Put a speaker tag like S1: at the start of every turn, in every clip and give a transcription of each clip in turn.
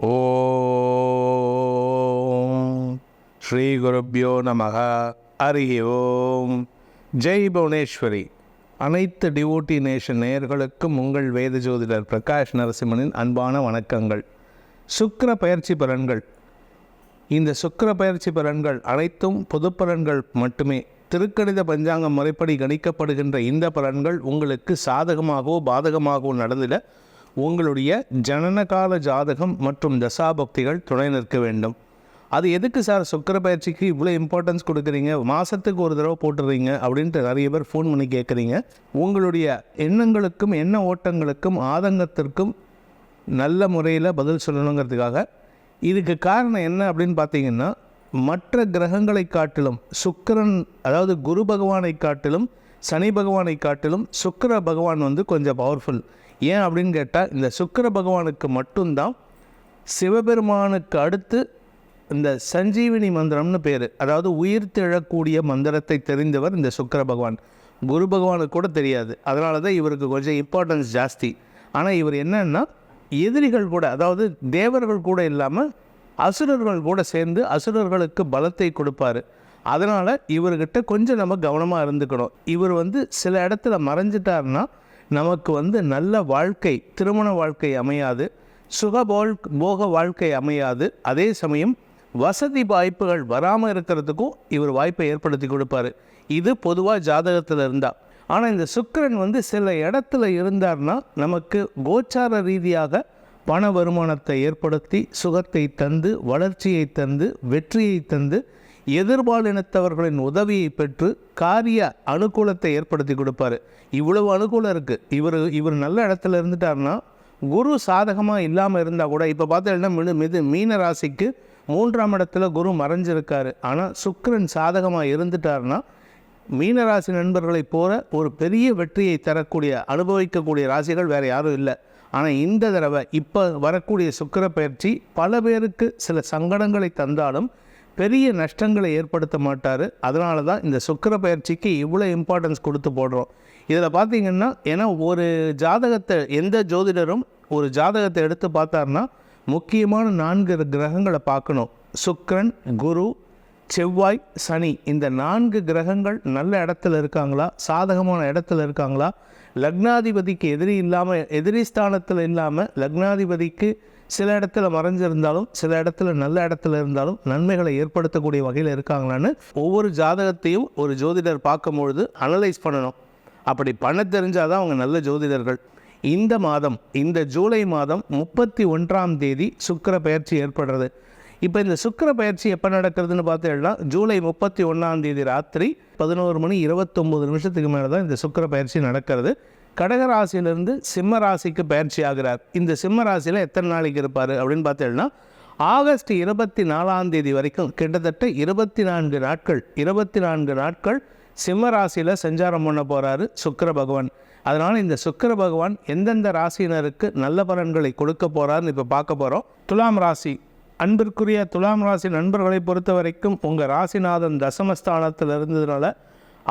S1: ஓம் ஸ்ரீ குருப்பியோ நமக ஹரி ஓம் ஜெய் புவனேஸ்வரி அனைத்து டிவோட்டி நேஷன் நேயர்களுக்கும் உங்கள் வேத ஜோதிடர் பிரகாஷ் நரசிம்மனின் அன்பான வணக்கங்கள். சுக்கர பயிற்சி பலன்கள். இந்த சுக்கர பயிற்சி பலன்கள் அனைத்தும் பொது பலன்கள் மட்டுமே. திருக்கணித பஞ்சாங்கம் முறைப்படி கணிக்கப்படுகின்ற இந்த பலன்கள் உங்களுக்கு சாதகமாகவோ பாதகமாகவோ நடந்திட உங்களுடைய ஜனனகால ஜாதகம் மற்றும் தசாபக்திகள் துணை நிற்க வேண்டும். அது எதுக்கு சார் சுக்கிர பயிற்சிக்கு இவ்வளோ இம்பார்ட்டன்ஸ் கொடுக்குறீங்க? மாதத்துக்கு ஒரு தடவை போட்டுறீங்க அப்படின்ட்டு நிறைய பேர் ஃபோன் பண்ணி கேட்குறீங்க உங்களுடைய எண்ணங்களுக்கும் எண்ண ஓட்டங்களுக்கும் ஆதங்கத்திற்கும் நல்ல முறையில் பதில் சொல்லணுங்கிறதுக்காக இதுக்கு காரணம் என்ன அப்படின்னு பார்த்தீங்கன்னா மற்ற கிரகங்களை காட்டிலும் சுக்கிரன் அதாவது குரு பகவானை காட்டிலும் சனி பகவானை காட்டிலும் சுக்கர பகவான் வந்து கொஞ்சம் பவர்ஃபுல் ஏன் அப்படின்னு கேட்டால் இந்த சுக்கிர பகவானுக்கு மட்டும்தான் சிவபெருமானுக்கு அடுத்து இந்த சஞ்சீவினி மந்திரம்னு பேர். அதாவது உயிர் திழக்கூடிய மந்திரத்தை தெரிந்தவர் இந்த சுக்கர பகவான். குரு பகவானுக்கு கூட தெரியாது. அதனால தான் இவருக்கு கொஞ்சம் இம்பார்ட்டன்ஸ் ஜாஸ்தி. ஆனால் இவர் என்னன்னா எதிரிகள் கூட அதாவது தேவர்கள் கூட இல்லாமல் அசுரர்கள் கூட சேர்ந்து அசுரர்களுக்கு பலத்தை கொடுப்பாரு. அதனால் இவர்கிட்ட கொஞ்சம் நம்ம கவனமாக இருந்துக்கணும். இவர் வந்து சில இடத்துல மறைஞ்சிட்டாருன்னா நமக்கு வந்து நல்ல வாழ்க்கை திருமண வாழ்க்கை அமையாது சுகபோல் போக வாழ்க்கை அமையாது. அதே சமயம் வசதி வாய்ப்புகள் வராமல் இருக்கிறதுக்கும் இவர் வாய்ப்பை ஏற்படுத்தி கொடுப்பாரு. இது பொதுவாக ஜாதகத்தில் இருந்தால் ஆனால் இந்த சுக்கரன் வந்து சில இடத்துல இருந்தார்னா நமக்கு கோச்சார ரீதியாக பண வருமானத்தை ஏற்படுத்தி சுகத்தை தந்து வளர்ச்சியை தந்து வெற்றியை தந்து எதிர்பாலினத்தவர்களின் உதவியை பெற்று காரிய அனுகூலத்தை ஏற்படுத்தி கொடுப்பாரு. இவ்வளவு அனுகூலம் இருக்குது இவர் இவர் நல்ல இடத்துல இருந்துட்டாருன்னா குரு சாதகமாக இல்லாமல் இருந்தால் கூட இப்போ பார்த்தீங்கன்னா மிது மிது மீன ராசிக்கு மூன்றாம் இடத்துல குரு மறைஞ்சிருக்காரு. ஆனால் சுக்கரன் சாதகமாக இருந்துட்டாருன்னா மீனராசி நண்பர்களைப் போல ஒரு பெரிய வெற்றியை தரக்கூடிய அனுபவிக்கக்கூடிய ராசிகள் வேறு யாரும் இல்லை. ஆனால் இந்த தடவை இப்போ வரக்கூடிய சுக்கர பயிற்சி பல பேருக்கு சில சங்கடங்களை தந்தாலும் பெரிய நஷ்டங்களை ஏற்படுத்த மாட்டார். அதனால தான் இந்த சுக்கர பயிற்சிக்கு இவ்வளோ இம்பார்ட்டன்ஸ் கொடுத்து போடுறோம். இதில் பார்த்தீங்கன்னா ஏன்னா ஒரு ஜாதகத்தை எந்த ஜோதிடரும் ஒரு ஜாதகத்தை எடுத்து பார்த்தாருன்னா முக்கியமான நான்கு கிரகங்களை பார்க்கணும். சுக்கரன் குரு செவ்வாய் சனி. இந்த நான்கு கிரகங்கள் நல்ல இடத்துல இருக்காங்களா? சாதகமான இடத்துல இருக்காங்களா? லக்னாதிபதிக்கு எதிரி இல்லாமல் எதிரி ஸ்தானத்தில் இல்லாமல் லக்னாதிபதிக்கு சில இடத்துல மறைஞ்சிருந்தாலும் சில இடத்துல நல்ல இடத்துல இருந்தாலும் நன்மைகளை ஏற்படுத்தக்கூடிய வகையில் இருக்காங்களான்னு ஒவ்வொரு ஜாதகத்தையும் ஒரு ஜோதிடர் பார்க்கும்பொழுது அனலைஸ் பண்ணணும். அப்படி பண்ண தெரிஞ்சால் தான் அவங்க நல்ல ஜோதிடர்கள். இந்த மாதம் இந்த ஜூலை மாதம் முப்பத்தி ஒன்றாம் தேதி சுக்கிர பயிற்சி ஏற்படுறது. இப்போ இந்த சுக்கிர பயிற்சி எப்போ நடக்கிறதுன்னு பார்த்தீங்கன்னா ஜூலை முப்பத்தி ஒன்றாம் தேதி ராத்திரி பதினோரு மணி இருபத்தொம்போது நிமிஷத்துக்கு மேலே தான் இந்த சுக்கிர பயிற்சி நடக்கிறது. கடக ராசியிலிருந்து சிம்ம ராசிக்கு பயிற்சி ஆகிறார் இந்த சிம்ம ராசியில் எத்தனை நாளைக்கு இருப்பார் அப்படின்னு பார்த்தீங்கன்னா ஆகஸ்ட் இருபத்தி நாலாம் தேதி வரைக்கும் கிட்டத்தட்ட இருபத்தி நான்கு நாட்கள் இருபத்தி நான்கு நாட்கள் சிம்ம ராசியில் சஞ்சாரம் பண்ண போகிறாரு சுக்கர பகவான். அதனால் இந்த சுக்கர பகவான் எந்தெந்த ராசியினருக்கு நல்ல பலன்களை கொடுக்க போகிறாருன்னு இப்போ பார்க்க போகிறோம் துலாம் ராசி அன்பிற்குரிய துலாம் ராசி நண்பர்களை பொறுத்த வரைக்கும் உங்கள் ராசிநாதன் தசமஸ்தானத்தில் இருந்ததுனால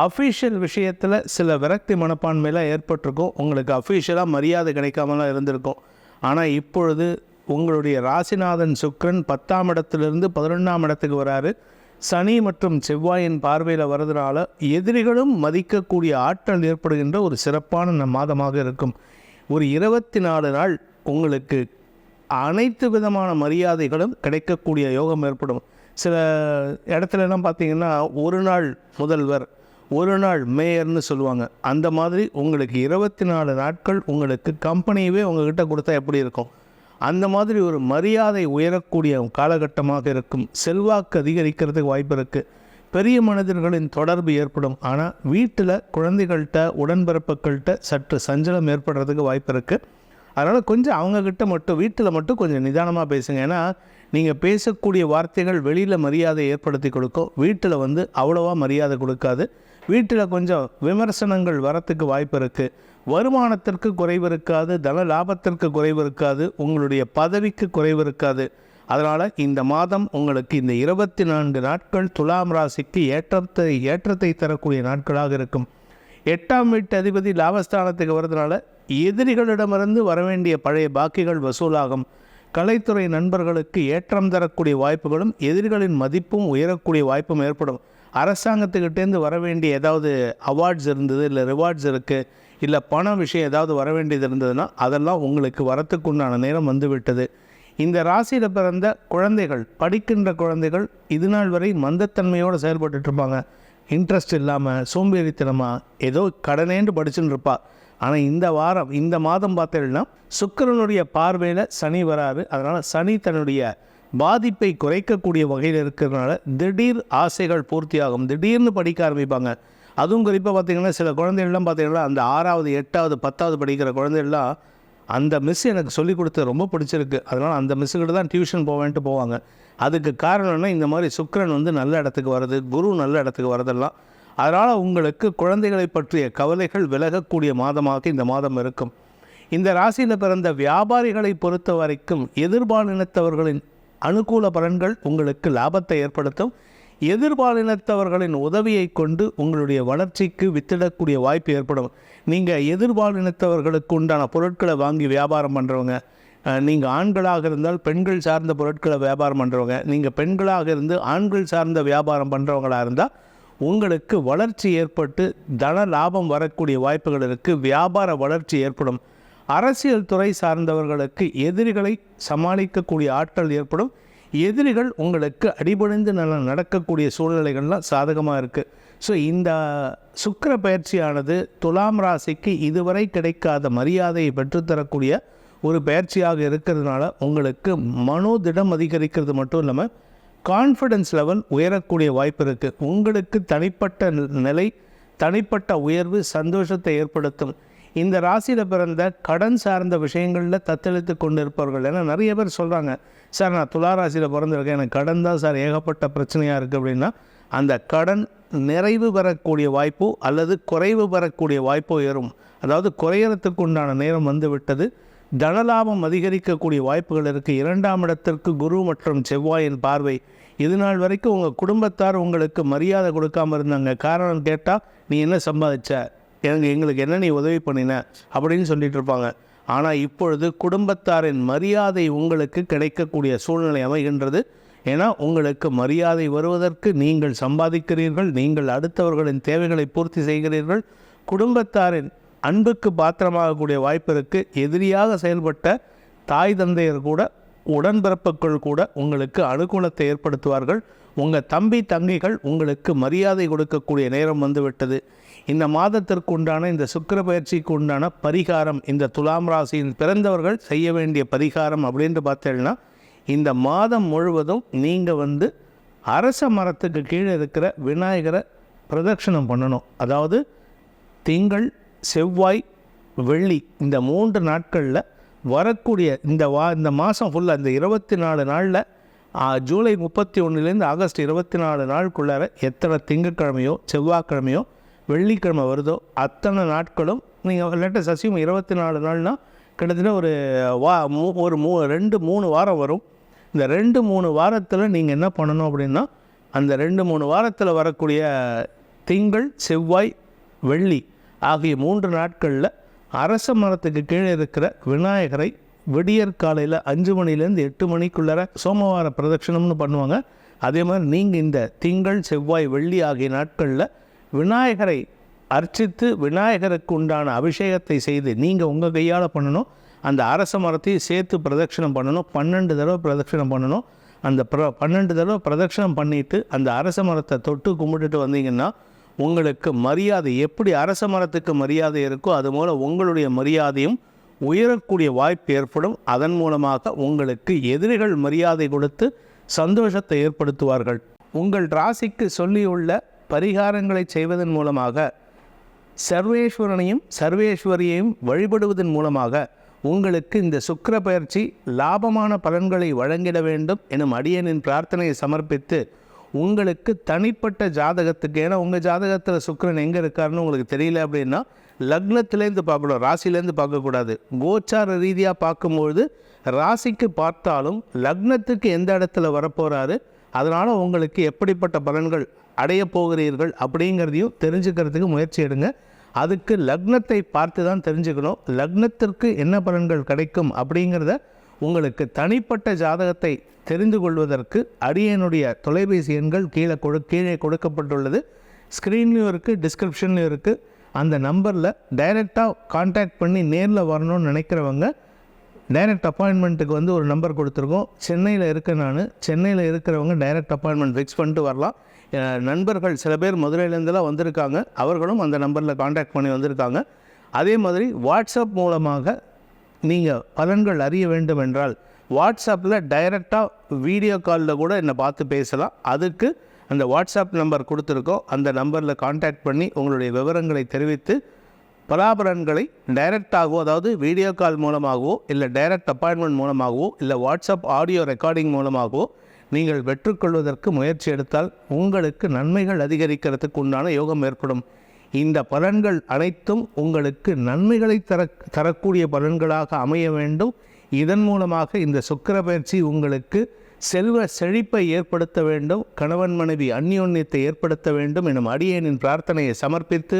S1: அஃபீஷியல் விஷயத்தில் சில விரக்தி மனப்பான்மையெல்லாம் ஏற்பட்டிருக்கும். உங்களுக்கு அஃபீஷியலாக மரியாதை கிடைக்காமலாம் இருந்திருக்கும். ஆனால் இப்பொழுது உங்களுடைய ராசிநாதன் சுக்ரன் பத்தாம் இடத்துலேருந்து பதினொன்றாம் இடத்துக்கு வராரு. சனி மற்றும் செவ்வாயின் பார்வையில் வர்றதுனால எதிரிகளும் மதிக்கக்கூடிய ஆற்றல் ஏற்படுகின்ற ஒரு சிறப்பான மாதமாக இருக்கும். ஒரு இருபத்தி நாலு நாள் உங்களுக்கு அனைத்து விதமான மரியாதைகளும் கிடைக்கக்கூடிய யோகம் ஏற்படும். சில இடத்துலலாம் பார்த்தீங்கன்னா ஒரு நாள் முதல்வர் ஒரு நாள் மேயர்னு சொல்லுவாங்க. அந்த மாதிரி உங்களுக்கு இருபத்தி நாலு நாட்கள் உங்களுக்கு கம்பெனியவே உங்ககிட்ட கொடுத்தா எப்படி இருக்கும்? அந்த மாதிரி ஒரு மரியாதை உயரக்கூடிய காலகட்டமாக இருக்கும். செல்வாக்கு அதிகரிக்கிறதுக்கு வாய்ப்பு இருக்குது பெரிய மனிதர்களின் தொடர்பு ஏற்படும். ஆனால் வீட்டில் குழந்தைகள்கிட்ட உடன்பிறப்புகள்கிட்ட சற்று சஞ்சலம் ஏற்படுறதுக்கு வாய்ப்பு இருக்குது அதனால் கொஞ்சம் அவங்கக்கிட்ட மட்டும் வீட்டில் மட்டும் கொஞ்சம் நிதானமாக பேசுங்க. ஏன்னா நீங்கள் பேசக்கூடிய வார்த்தைகள் வெளியில் மரியாதை ஏற்படுத்தி கொடுக்கும். வீட்டில் வந்து அவ்வளோவா மரியாதை கொடுக்காது. வீட்டில் கொஞ்சம் விமர்சனங்கள் வரத்துக்கு வாய்ப்பு இருக்குது வருமானத்திற்கு குறைவு இருக்காது தன லாபத்திற்கு குறைவு இருக்காது உங்களுடைய பதவிக்கு குறைவு இருக்காது. அதனால் இந்த மாதம் உங்களுக்கு இந்த இருபத்தி நான்கு நாட்கள் துலாம் ராசிக்கு ஏற்றத்தை ஏற்றத்தை தரக்கூடிய நாட்களாக இருக்கும். எட்டாம் வீட்டு அதிபதி லாபஸ்தானத்துக்கு வர்றதுனால எதிரிகளிடமிருந்து வர வேண்டிய பழைய பாக்கிகள் வசூலாகும். கலைத்துறை நண்பர்களுக்கு ஏற்றம் தரக்கூடிய வாய்ப்புகளும் எதிரிகளின் மதிப்பும் உயரக்கூடிய வாய்ப்பும் ஏற்படும். அரசாங்கத்துக்கிட்டேருந்து வர வேண்டிய ஏதாவது அவார்ட்ஸ் இருந்தது இல்லை ரிவார்ட்ஸ் இருக்குது இல்லை பண விஷயம் ஏதாவது வர வேண்டியது இருந்ததுன்னா அதெல்லாம் உங்களுக்கு வரத்துக்கு உண்டான நேரம் வந்துவிட்டது. இந்த ராசியில் பிறந்த குழந்தைகள் படிக்கின்ற குழந்தைகள் இது நாள் வரை மந்தத்தன்மையோடு செயல்பட்டுட்டு இருப்பாங்க இன்ட்ரெஸ்ட் இல்லாமல் சோம்பேறித்தனமாக ஏதோ கடனேண்டு படிச்சுன்னு இருப்பா ஆனால் இந்த வாரம் இந்த மாதம் பார்த்தீங்கன்னா சுக்கிரனுடைய பார்வையில் சனி வராது அதனால் சனி தன்னுடைய பாதிப்பை குறைக்கக்கூடிய வகையில் இருக்கிறதுனால திடீர் ஆசைகள் பூர்த்தியாகும். திடீர்னு படிக்க ஆரம்பிப்பாங்க. அதுவும் குறிப்பாக பார்த்தீங்கன்னா சில குழந்தைகள்லாம் பார்த்தீங்கன்னா அந்த ஆறாவது எட்டாவது பத்தாவது படிக்கிற குழந்தைகள்லாம் அந்த மிஸ் எனக்கு சொல்லிக் கொடுத்தது ரொம்ப பிடிச்சிருக்கு. அதனால் அந்த மிஸ்ஸுக்கிட்ட தான் டியூஷன் போவேன்ட்டு போவாங்க. அதுக்கு காரணம்னா இந்த மாதிரி சுக்கரன் வந்து நல்ல இடத்துக்கு வர்றது குரு நல்ல இடத்துக்கு வரதெல்லாம் அதனால் உங்களுக்கு குழந்தைகளை பற்றிய கவலைகள் விலகக்கூடிய மாதமாக இந்த மாதம் இருக்கும். இந்த ராசியில் பிறந்த வியாபாரிகளை பொறுத்த வரைக்கும் எதிர்பாலினத்தவர்களின் அனுகூல பலன்கள் உங்களுக்கு லாபத்தை ஏற்படுத்தும். எதிர்பாலினத்தவர்களின் உதவியை கொண்டு உங்களுடைய வளர்ச்சிக்கு வித்திடக்கூடிய வாய்ப்பு ஏற்படும். நீங்கள் எதிர்பாலினத்தவர்களுக்கு உண்டான பொருட்களை வாங்கி வியாபாரம் பண்ணுறவங்க நீங்கள் ஆண்களாக இருந்தால் பெண்கள் சார்ந்த பொருட்களை வியாபாரம் பண்ணுறவங்க நீங்கள் பெண்களாக இருந்து ஆண்கள் சார்ந்த வியாபாரம் பண்ணுறவங்களாக இருந்தால் உங்களுக்கு வளர்ச்சி ஏற்பட்டு தன லாபம் வரக்கூடிய வாய்ப்புகள் இருக்குது வியாபார வளர்ச்சி ஏற்படும். அரசியல் துறை சார்ந்தவர்களுக்கு எதிரிகளை சமாளிக்கக்கூடிய ஆற்றல் ஏற்படும். எதிரிகள் உங்களுக்கு அடிபணிந்து நல்ல நடக்கக்கூடிய சூழ்நிலைகள்லாம் சாதகமாக இருக்குது ஸோ இந்த சுக்கிர பயிற்சியானது துலாம் ராசிக்கு இதுவரை கிடைக்காத மரியாதையை பெற்றுத்தரக்கூடிய ஒரு பயிற்சியாக இருக்கிறதுனால உங்களுக்கு மனோதிடம் அதிகரிக்கிறது மட்டும் இல்லாமல் கான்ஃபிடன்ஸ் லெவல் உயரக்கூடிய வாய்ப்பு இருக்குது உங்களுக்கு தனிப்பட்ட நிலை தனிப்பட்ட உயர்வு சந்தோஷத்தை ஏற்படுத்தும். இந்த ராசியில் பிறந்த கடன் சார்ந்த விஷயங்களில் தத்தளித்து கொண்டிருப்பவர்கள். ஏன்னா நிறைய பேர் சொல்கிறாங்க சார் நான் துலா ராசியில் பிறந்திருக்கேன். எனக்கு கடன் தான் சார். ஏகப்பட்ட பிரச்சனையாக இருக்குது அப்படின்னா அந்த கடன் நிறைவு பெறக்கூடிய வாய்ப்போ அல்லது குறைவு பெறக்கூடிய வாய்ப்போ ஏறும். அதாவது குறையறதுக்கு உண்டான நேரம் வந்து விட்டது. தனலாபம் அதிகரிக்கக்கூடிய வாய்ப்புகள் இருக்குது இரண்டாம் இடத்திற்கு குரு மற்றும் செவ்வாயின் பார்வை. இது நாள் வரைக்கும் உங்கள் குடும்பத்தார் உங்களுக்கு மரியாதை கொடுக்காம இருந்தாங்க. காரணம் கேட்டால் நீ என்ன சம்பாதிச்ச? எனக்கு எங்களுக்கு என்ன நீ உதவி பண்ணின அப்படின்னு சொல்லிட்டு இருப்பாங்க. ஆனால் இப்பொழுது குடும்பத்தாரின் மரியாதை உங்களுக்கு கிடைக்கக்கூடிய சூழ்நிலை அமைகின்றது. ஏன்னா உங்களுக்கு மரியாதை வருவதற்கு நீங்கள் சம்பாதிக்கிறீர்கள் நீங்கள் அடுத்தவர்களின் தேவைகளை பூர்த்தி செய்கிறீர்கள். குடும்பத்தாரின் அன்புக்கு பாத்திரமாகக்கூடிய வாய்ப்பிற்கு எதிரியாக செயல்பட்ட தாய் தந்தையர் கூட உடன்பிறப்புகள் கூட உங்களுக்கு அனுகூலத்தை ஏற்படுத்துவார்கள். உங்கள் தம்பி தங்கைகள் உங்களுக்கு மரியாதை கொடுக்கக்கூடிய நேரம் வந்துவிட்டது. இந்த மாதத்திற்கு உண்டான இந்த சுக்கிர பயிற்சிக்கு உண்டான பரிகாரம் இந்த துலாம் ராசியின் பிறந்தவர்கள் செய்ய வேண்டிய பரிகாரம் அப்படின்ட்டு பார்த்தீங்கன்னா இந்த மாதம் முழுவதும் நீங்கள் வந்து அரச மரத்துக்கு கீழே இருக்கிற விநாயகரை பிரதட்சணம் பண்ணணும். அதாவது திங்கள் செவ்வாய் வெள்ளி இந்த மூன்று நாட்களில் வரக்கூடிய இந்த வா இந்த மாதம் ஃபுல்லாக இந்த இருபத்தி நாலு நாளில் ஜூலை முப்பத்தி ஒன்றுலேருந்து ஆகஸ்ட் இருபத்தி நாலு நாளுக்குள்ளார எத்தனை திங்கட்கிழமையோ செவ்வாய்க்கிழமையோ வெள்ளிக்கிழமை வருதோ அத்தனை நாட்களும் நீங்கள் லேட்டஸ்ட் அசியும் இருபத்தி நாலு நாள்னால் கிட்டத்தட்ட ஒரு வா மூ ஒரு மூ ரெண்டு மூணு வாரம் வரும். இந்த ரெண்டு மூணு வாரத்தில் நீங்கள் என்ன பண்ணணும் அப்படின்னா அந்த ரெண்டு மூணு வாரத்தில் வரக்கூடிய திங்கள் செவ்வாய் வெள்ளி ஆகிய மூன்று நாட்களில் அரச மரத்துக்கு கீழே இருக்கிற விநாயகரை விடியற் காலையில் அஞ்சு மணிலேருந்து எட்டு மணிக்குள்ளார சோமவார பிரதட்சணம்னு பண்ணுவாங்க. அதே மாதிரி நீங்கள் இந்த திங்கள் செவ்வாய் வெள்ளி ஆகிய நாட்களில் விநாயகரை அர்ச்சித்து விநாயகருக்கு உண்டான அபிஷேகத்தை செய்து நீங்கள் உங்கள் கையால் பண்ணணும். அந்த அரச மரத்தையும் சேர்த்து பிரதட்சிணம் பண்ணணும். பன்னெண்டு தடவை பிரதட்சிணம் பண்ணணும். அந்த பிர பன்னெண்டு தடவை பிரதட்சணம் பண்ணிவிட்டு அந்த அரச மரத்தை தொட்டு கும்பிட்டுட்டு வந்தீங்கன்னா உங்களுக்கு மரியாதை எப்படி அரச மரத்துக்கு மரியாதை இருக்கோ அது மூலம் உங்களுடைய மரியாதையும் உயரக்கூடிய வாய்ப்பு ஏற்படும். அதன் மூலமாக உங்களுக்கு எதிரிகள் மரியாதை கொடுத்து சந்தோஷத்தை ஏற்படுத்துவார்கள். உங்கள் ராசிக்கு சொல்லியுள்ள பரிகாரங்களை செய்வதன் மூலமாக சர்வேஸ்வரனையும் சர்வேஸ்வரியையும் வழிபடுவதன் மூலமாக உங்களுக்கு இந்த சுக்கர பயிற்சி லாபமான பலன்களை வழங்கிட வேண்டும் எனும் அடியனின் பிரார்த்தனையை சமர்ப்பித்து உங்களுக்கு தனிப்பட்ட ஜாதகத்துக்கு ஏன்னா உங்கள் ஜாதகத்தில் சுக்கரன் எங்கே இருக்காருன்னு உங்களுக்கு தெரியல அப்படின்னா லக்னத்திலேருந்து பார்க்கணும் ராசியிலேருந்து பார்க்கக்கூடாது. கோச்சார ரீதியாக பார்க்கும்பொழுது ராசிக்கு பார்த்தாலும் லக்னத்துக்கு எந்த இடத்துல வரப்போகிறாரு அதனால் உங்களுக்கு எப்படிப்பட்ட பலன்கள் அடைய போகிறீர்கள் அப்படிங்கிறதையும் தெரிஞ்சுக்கிறதுக்கு முயற்சி எடுங்க. அதுக்கு லக்னத்தை பார்த்து தான் தெரிஞ்சுக்கணும். லக்னத்திற்கு என்ன பலன்கள் கிடைக்கும் அப்படிங்கிறத உங்களுக்கு தனிப்பட்ட ஜாதகத்தை தெரிந்து கொள்வதற்கு அடியனுடைய தொலைபேசி எண்கள் கீழே கொடு கீழே கொடுக்கப்பட்டுள்ளது. ஸ்க்ரீன்லேயும் இருக்குது டிஸ்கிரிப்ஷன்லையும் இருக்குது அந்த நம்பரில் டைரெக்டாக காண்டாக்ட் பண்ணி நேரில் வரணும்னு நினைக்கிறவங்க டைரக்ட் அப்பாயின்மெண்ட்டுக்கு வந்து ஒரு நம்பர் கொடுத்துருக்கோம். சென்னையில் இருக்க நான். சென்னையில் இருக்கிறவங்க டைரக்ட் அப்பாயின்மெண்ட் ஃபிக்ஸ் பண்ணிட்டு வரலாம். நண்பர்கள் சில பேர் மதுரையிலேருந்துலாம் வந்திருக்காங்க. அவர்களும் அந்த நம்பரில் காண்டாக்ட் பண்ணி வந்திருக்காங்க. அதே மாதிரி வாட்ஸ்அப் மூலமாக நீங்கள் பலன்கள் அறிய வேண்டும் என்றால் வாட்ஸ்அப்பில் டைரெக்டாக வீடியோ காலில் கூட என்னை பார்த்து பேசலாம். அதுக்கு அந்த வாட்ஸ்அப் நம்பர் கொடுத்துருக்கோம். அந்த நம்பரில் காண்டாக்ட் பண்ணி உங்களுடைய விவரங்களை தெரிவித்து பலாபலன்களை டைரக்டாகவோ அதாவது வீடியோ கால் மூலமாகவோ இல்லை டைரக்ட் அப்பாயின்மெண்ட் மூலமாகவோ இல்லை வாட்ஸ்அப் ஆடியோ ரெக்கார்டிங் மூலமாகவோ நீங்கள் பெற்றுக்கொள்வதற்கு முயற்சி எடுத்தால் உங்களுக்கு நன்மைகள் அதிகரிக்கிறதுக்கு உண்டான யோகம் ஏற்படும். இந்த பலன்கள் அனைத்தும் உங்களுக்கு நன்மைகளை தர தரக்கூடிய பலன்களாக அமைய வேண்டும். இதன் மூலமாக இந்த சுக்கிர பயிற்சி உங்களுக்கு செல்வ செழிப்பை ஏற்படுத்த வேண்டும். கணவன் மனைவி அந்யோன்யத்தை ஏற்படுத்த வேண்டும். எனும் அடியேனின் பிரார்த்தனையை சமர்ப்பித்து